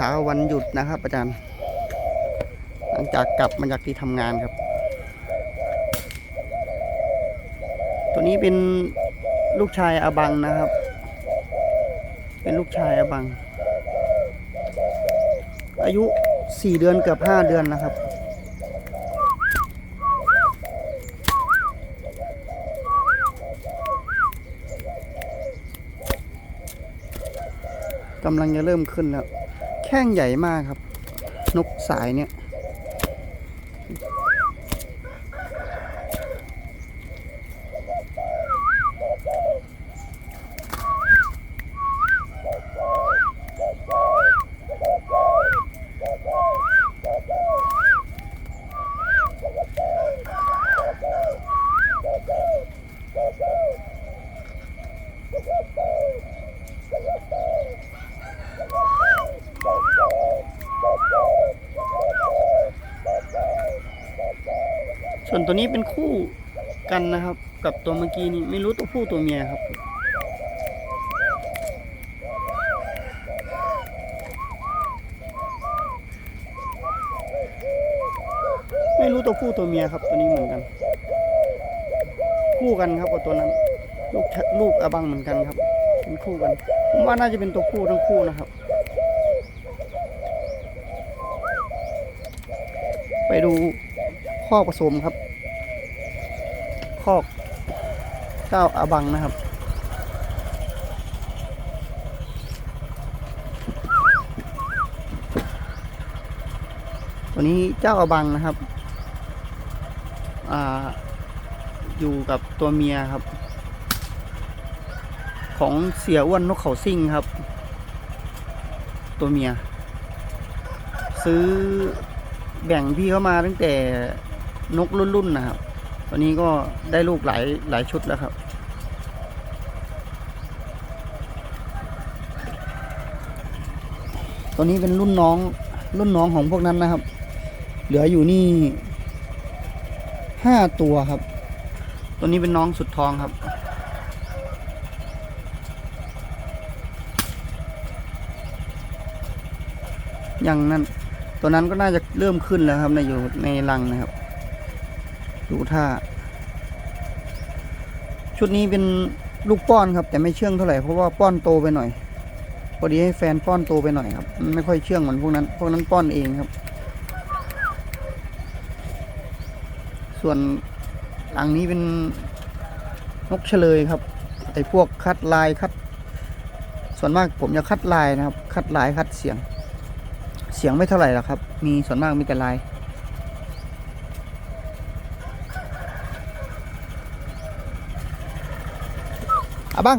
เช้าวันหยุดนะครับอาจารย์ หลังจากกลับมาจากที่ทำงานครับ ตัวนี้เป็นลูกชายอาบังนะครับ เป็นลูกชายอาบัง อายุสี่เดือนเกือบห้าเดือนนะครับกำลังจะเริ่มขึ้นแล้ว แข้งใหญ่มากครับ นกสายเนี่ย ส่วนตัวนี้เป็นคู่กันนะครับ กับตัวเมื่อกี้นี่ไม่รู้ตัวผู้ตัวเมียครับ ไม่รู้ตัวผู้ตัวเมียครับ ตัวนี้เหมือนกัน คู่กันครับกับตัวนั้นลูกลูกอาบังเหมือนกันครับ เป็นคู่กันผมว่าน่าจะเป็นตัวผู้ทั้งคู่นะครับไปดู ข้อกผสมครับ คอกเจ้าอาบังนะครับ ตัวนี้เจ้าอาบังนะครับอ่าอยู่กับตัวเมียครับ ของเสียอ้วนนกเขาซิ่งครับ ตัวเมีย ซื้อแบ่งพี่เข้ามาตั้งแต่ นกรุ่นๆนะครับตอนนี้ก็ได้ลูกหลายหลายชุดแล้วครับตัวนี้เป็นรุ่นน้องรุ่นน้องของพวกนั้นนะครับ เหลืออยู่นี่ห้าตัวครับ ตัวนี้เป็นน้องสุดทองครับอย่างนั้นตัวนั้นก็น่าจะเริ่มขึ้นแล้วครับในอยู่ในรังนะครับ ดูท่า ชุดนี้เป็นลูกป้อนครับ แต่ไม่เชื่องเท่าไหร่เพราะว่าป้อนโตไปหน่อย พอดีให้แฟนป้อนโตไปหน่อยครับมันไม่ค่อยเชื่องเหมือนพวกนั้น พวกนั้นป้อนเองครับ ส่วนหลังนี้เป็นนกเฉลยครับ ไอ้พวกคัดลายคัด ส่วนมากผมจะคัดลายนะครับ คัดลายคัดเสียง เสียงไม่เท่าไหร่หรอกครับ มีส่วนมากมีแต่ลาย อะบ้าง